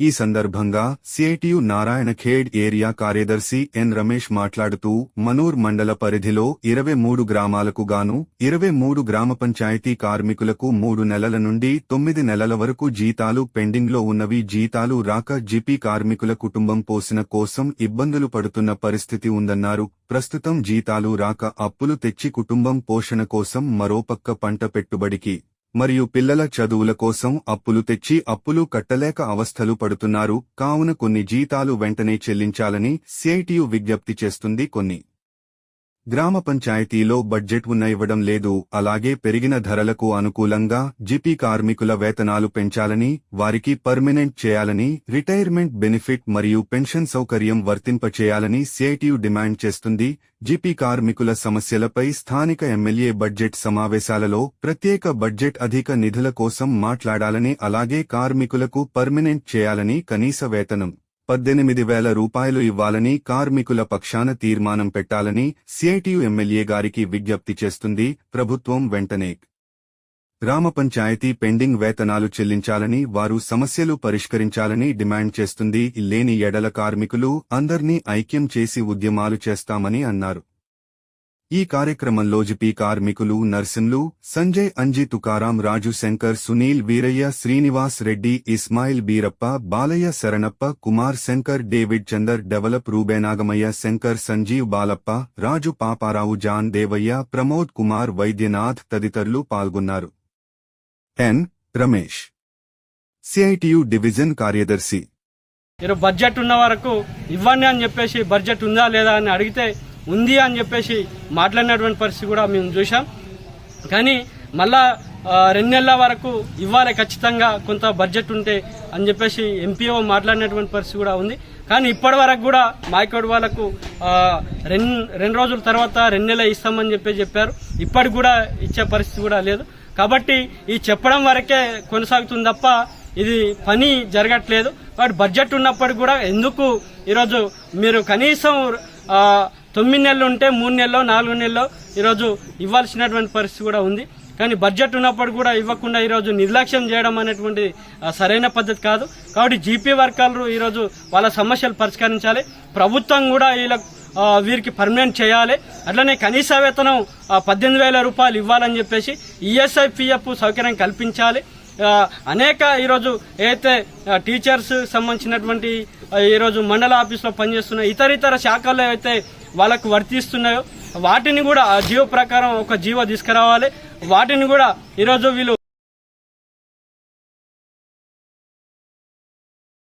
ఈ సందర్భంగా CITU Narayana Khed area కార్యదర్శి ఎన్ రమేష్ మాట్లాడుతూ మనూర్ మండల పరిధిలో ఇరవై మూడు గ్రామాలకు గాను ఇరవై మూడు గ్రామ పంచాయతీ కార్మికులకు మూడు నెలల నుండి తొమ్మిది నెలల వరకు జీతాలు పెండింగ్లో ఉన్నవి. జీతాలు రాక జిపి కార్మికుల కుటుంబం పోసిన కోసం ఇబ్బందులు పడుతున్న పరిస్థితి ఉందన్నారు. ప్రస్తుతం జీతాలు రాక అప్పులు తెచ్చి కుటుంబం పోషణ కోసం మరోపక్క పంట పెట్టుబడికి మరియు పిల్లల చదువుల కోసం అప్పులు తెచ్చి అప్పులు కట్టలేక అవస్థలు పడుతున్నారు. కావున కొన్ని జీతాలు వెంటనే చెల్లించాలని సిఐటియు విజ్ఞప్తి చేస్తుంది. కొన్ని గ్రామ పంచాయతీలో బడ్జెట్ ఉన్న ఇవ్వడం లేదు అలాగే పెరిగిన ధరలకు అనుకూలంగా జిపి కార్మికుల వేతనాలు పెంచాలని వారికి పర్మనెంట్ చేయాలని రిటైర్మెంట్ బెనిఫిట్ మరియు పెన్షన్ సౌకర్యం వర్తింపచేయాలని సిఐటియు డిమాండ్ చేస్తుంది. జిపి కార్మికుల సమస్యలపై స్థానిక ఎమ్మెల్యే బడ్జెట్ సమావేశాలలో ప్రత్యేక బడ్జెట్ అధిక నిధుల కోసం మాట్లాడాలని అలాగే కార్మికులకు పర్మనెంట్ చేయాలని కనీస వేతనం. పద్దెనిమిది వేల రూపాయలు ఇవ్వాలని కార్మికుల పక్షాన తీర్మానం పెట్టాలని సిఐటియు ఎమ్మెల్యే గారికి విజ్ఞప్తి చేస్తుంది ప్రభుత్వం వెంటనే. గ్రామ పంచాయతీ పెండింగ్ వేతనాలు చెల్లించాలని వారు సమస్యలు పరిష్కరించాలని డిమాండ్ చేస్తుంది లేని ఎడల కార్మికులు అందర్నీ ఐక్యం చేసి ఉద్యమాలు చేస్తామని అన్నారు. ఈ కార్యక్రమంలో జిపి కార్మికులు నర్సింలు సంజయ్ అంజి తుకారాం రాజు శంకర్ సునీల్ వీరయ్య శ్రీనివాస్ రెడ్డి ఇస్మాయిల్ బీరప్ప బాలయ్య శరణప్ప కుమార్ శంకర్ డేవిడ్ చందర్ డెవలప్ రూబేనాగమయ్య శంకర్ సంజీవ్ బాలప్ప రాజు పాపారావు జాన్ దేవయ్య ప్రమోద్ కుమార్ వైద్యనాథ్ తదితరులు పాల్గొన్నారు. ఎన్. రమేష్. సిఐటియు డివిజన్ కార్యదర్శి. మీరు బడ్జెట్ ఉన్న వరకు ఇవ్వండి అని చెప్పేసి బడ్జెట్ ఉందా లేదా అని అడిగితే ఉంది అని చెప్పేసి మాట్లాడినటువంటి పరిస్థితి కూడా మేము చూసాం కానీ మళ్ళా రెండు నెలల వరకు ఇవ్వాలి ఖచ్చితంగా కొంత బడ్జెట్ ఉంటే అని చెప్పేసి ఎంపీఓ మాట్లాడినటువంటి పరిస్థితి కూడా ఉంది. కానీ ఇప్పటి వరకు కూడా మాయకోడ్ వాళ్ళకు రెండు రెండు రోజుల తర్వాత రెండు నెలలు ఇస్తామని చెప్పి చెప్పారు. ఇప్పటికి కూడా ఇచ్చే పరిస్థితి కూడా లేదు. కాబట్టి ఈ చెప్పడం వరకే కొనసాగుతుంది తప్ప ఇది పని జరగట్లేదు. కాబట్టి బడ్జెట్ ఉన్నప్పటికి కూడా ఎందుకు ఈరోజు మీరు కనీసం తొమ్మిది నెలలు ఉంటే మూడు నెలలో నాలుగు నెలలో ఈరోజు ఇవ్వాల్సినటువంటి పరిస్థితి కూడా ఉంది. కానీ బడ్జెట్ ఉన్నప్పుడు కూడా ఇవ్వకుండా ఈరోజు నిర్లక్ష్యం చేయడం అనేటువంటి సరైన పద్ధతి కాదు. కాబట్టి జీపీ వర్కర్లు ఈరోజు వాళ్ళ సమస్యలు పరిష్కరించాలి. ప్రభుత్వం కూడా వీళ్ళ వీరికి పర్మనెంట్ చేయాలి. అట్లనే కనీస వేతనం పద్దెనిమిది వేల రూపాయలు ఇవ్వాలని చెప్పేసి ఈఎస్ఐ పిఎఫ్ సౌకర్యం కల్పించాలి. అనేక ఈరోజు ఏదైతే టీచర్స్ సంబంధించినటువంటి ఈరోజు మండల ఆఫీస్లో పనిచేస్తున్న ఇతర ఇతర శాఖల్లో అయితే వాళ్ళకు వర్తిస్తున్నాయో వాటిని కూడా ఆ జీవో ప్రకారం ఒక జీవో తీసుకురావాలి. వాటిని కూడా ఈరోజు వీళ్ళు